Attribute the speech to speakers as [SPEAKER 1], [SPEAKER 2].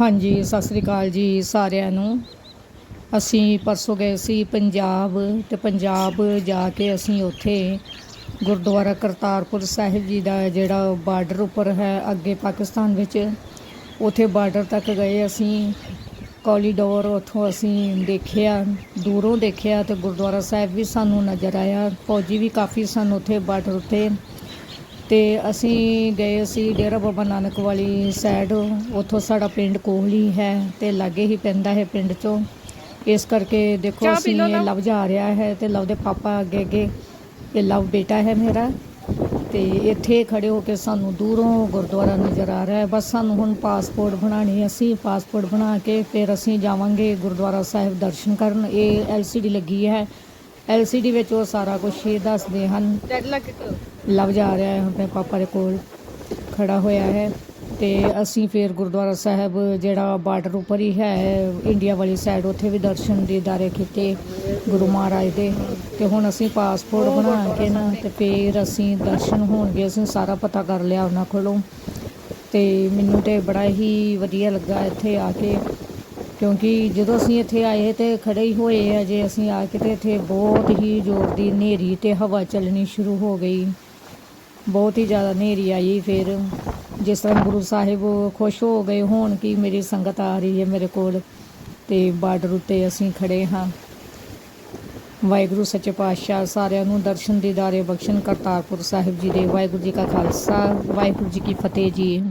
[SPEAKER 1] ਹਾਂਜੀ, ਸਤਿ ਸ੍ਰੀ ਅਕਾਲ ਜੀ ਸਾਰਿਆਂ ਨੂੰ। ਅਸੀਂ ਪਰਸੋਂ ਗਏ ਸੀ ਪੰਜਾਬ ਤੇ ਪੰਜਾਬ ਜਾ ਕੇ ਅਸੀਂ ਉੱਥੇ ਗੁਰਦੁਆਰਾ ਕਰਤਾਰਪੁਰ ਸਾਹਿਬ ਜੀ ਦਾ ਜਿਹੜਾ ਬਾਰਡਰ ਉੱਪਰ ਹੈ, ਅੱਗੇ ਪਾਕਿਸਤਾਨ ਵਿੱਚ, ਉੱਥੇ ਬਾਰਡਰ ਤੱਕ ਗਏ ਅਸੀਂ। ਕੋਲੀਡੋਰ ਉੱਥੋਂ ਅਸੀਂ ਦੇਖਿਆ, ਦੂਰੋਂ ਦੇਖਿਆ ਤੇ ਗੁਰਦੁਆਰਾ ਸਾਹਿਬ ਵੀ ਸਾਨੂੰ ਨਜ਼ਰ ਆਇਆ। ਫੌਜੀ ਵੀ ਕਾਫੀ ਸਨ ਉੱਥੇ ਬਾਰਡਰ ਉੱਤੇ। ਤੇ ਅਸੀਂ ਗਏ ਸੀ ਡੇਰਾ ਬਾਬਾ ਨਾਨਕ ਵਾਲੀ ਸਾਈਡ ਉੱਥੋਂ ਸਾਡਾ ਪਿੰਡ ਕੋਲ ਹੀ ਹੈ ਤੇ ਲਾਗੇ ਹੀ ਪੈਂਦਾ ਹੈ ਪਿੰਡ ਚੋਂ। ਇਸ ਕਰਕੇ ਦੇਖੋ ਅਸੀਂ ਇਹ। ਲਵ ਜਾ ਰਿਹਾ ਹੈ ਤੇ ਲਵ ਦੇ ਪਾਪਾ ਅੱਗੇ ਅੱਗੇ ਇਹ ਲਵ ਬੇਟਾ ਹੈ ਮੇਰਾ। ਤੇ ਇੱਥੇ ਖੜੇ ਹੋ ਕੇ ਸਾਨੂੰ ਦੂਰੋਂ ਗੁਰਦੁਆਰਾ ਨਜ਼ਰ ਆ ਰਿਹਾ ਹੈ। ਬਸ ਸਾਨੂੰ ਹੁਣ ਪਾਸਪੋਰਟ ਬਣਾਣੀ ਅਸੀਂ ਪਾਸਪੋਰਟ ਬਣਾ ਕੇ ਫਿਰ ਅਸੀਂ ਜਾਵਾਂਗੇ ਗੁਰਦੁਆਰਾ ਸਾਹਿਬ ਦਰਸ਼ਨ ਕਰਨ। ਇਹ ਐਲਸੀਡੀ ਲੱਗੀ ਹੈ। ਐਲਸੀਡੀ ਵਿੱਚ ਉਹ ਸਾਰਾ ਕੁਝ ਹੀ ਦੱਸਦੇ ਹਨ।
[SPEAKER 2] ਡੈਡ ਲੱਗ
[SPEAKER 1] ਲਵ ਜਾ ਰਿਹਾ ਹੈ ਆਪਣੇ ਪਾਪਾ ਦੇ ਕੋਲ ਖੜਾ ਹੋਇਆ ਹੈ ਤੇ ਅਸੀਂ ਫਿਰ ਗੁਰਦੁਆਰਾ ਸਾਹਿਬ ਜਿਹੜਾ ਬਾਰਡਰ ਉੱਪਰ ਹੀ ਹੈ ਇੰਡੀਆ ਵਾਲੀ ਸਾਈਡ ਉੱਥੇ ਵੀ ਦਰਸ਼ਨ ਦੀਦਾਰੇ ਕੀਤੇ ਗੁਰੂ ਮਹਾਰਾਜ ਦੇ ਤੇ ਹੁਣ ਅਸੀਂ ਪਾਸਪੋਰਟ ਬਣਾ ਕੇ ਨਾ ਤੇ ਫਿਰ ਅਸੀਂ ਦਰਸ਼ਨ ਹੋਣਗੇ ਅਸੀਂ ਸਾਰਾ ਪਤਾ ਕਰ ਲਿਆ ਉਹਨਾਂ ਕੋਲੋਂ ਤੇ ਮੈਨੂੰ ਤੇ ਬੜਾ ਹੀ ਵਧੀਆ ਲੱਗਾ ਇੱਥੇ ਆ ਕੇ। ਕਿਉਂਕਿ ਜਦੋਂ ਅਸੀਂ ਇੱਥੇ ਆਏ ਤੇ ਖੜੇ ਹੀ ਹੋਏ ਆ, ਜੇ ਅਸੀਂ ਆ ਕੇ ਤੇ ਇੱਥੇ ਬਹੁਤ ਹੀ ਜ਼ੋਰ ਦੀ ਹਨੇਰੀ ਤੇ ਹਵਾ ਚੱਲਣੀ ਸ਼ੁਰੂ ਹੋ ਗਈ। ਬਹੁਤ ਹੀ ਜ਼ਿਆਦਾ ਹਨੇਰੀ ਆਈ ਫਿਰ। ਜਿਸ ਤਰ੍ਹਾਂ ਗੁਰੂ ਸਾਹਿਬ ਖੁਸ਼ ਹੋ ਗਏ ਹੋਣ ਕਿ ਮੇਰੀ ਸੰਗਤ ਆ ਰਹੀ ਹੈ ਮੇਰੇ ਕੋਲ ਤੇ ਬਾਰਡਰ ਉੱਤੇ ਅਸੀਂ ਖੜੇ ਹਾਂ। ਵਾਹਿਗੁਰੂ ਸੱਚੇ ਪਾਤਸ਼ਾਹ ਸਾਰਿਆਂ ਨੂੰ ਦਰਸ਼ਨ ਦੀਦਾਰੇ ਬਖਸ਼ਣ ਕਰਤਾਰਪੁਰ ਸਾਹਿਬ ਜੀ ਦੇ ਵਾਹਿਗੁਰੂ ਜੀ ਕਾ ਖਾਲਸਾ, ਵਾਹਿਗੁਰੂ ਜੀ ਕੀ ਫਤਿਹ ਜੀ।